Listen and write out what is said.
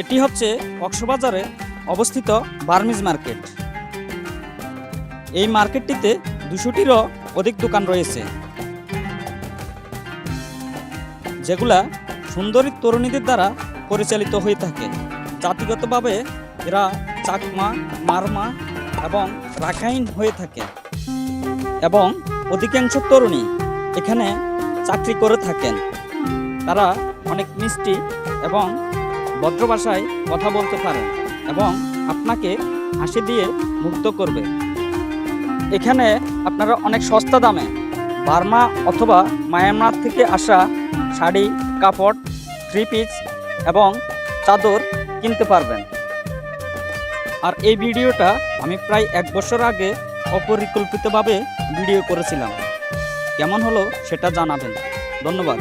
এটি হচ্ছে কক্সবাজারে অবস্থিত বার্মিজ মার্কেট। এই মার্কেটটিতে দুশোটিরও অধিক দোকান রয়েছে। যেগুলা সুন্দরী তরুণীদের দ্বারা পরিচালিত হয়ে থাকে। জাতিগতভাবে এরা চাকমা, মারমা এবং রাখাইন হয়ে থাকে এবং অধিকাংশ তরুণী এখানে চাকরি করে থাকেন। তারা অনেক মিষ্টি এবং ভদ্র ভাষায় কথা বলতে পারেন এবং আপনাকে হাসি দিয়ে মুগ্ধ করবে। এখানে আপনারা অনেক সস্তা দামে বার্মা অথবা মায়ানমার থেকে আসা শাড়ি, কাপড় থ্রি পিস এবং চাদর কিনতে পারবেন। আর এই ভিডিওটা আমি প্রায় এক বছর আগে অপরিকল্পিতভাবে ভিডিও করেছিলাম। কেমন হলো সেটা জানাবেন। ধন্যবাদ।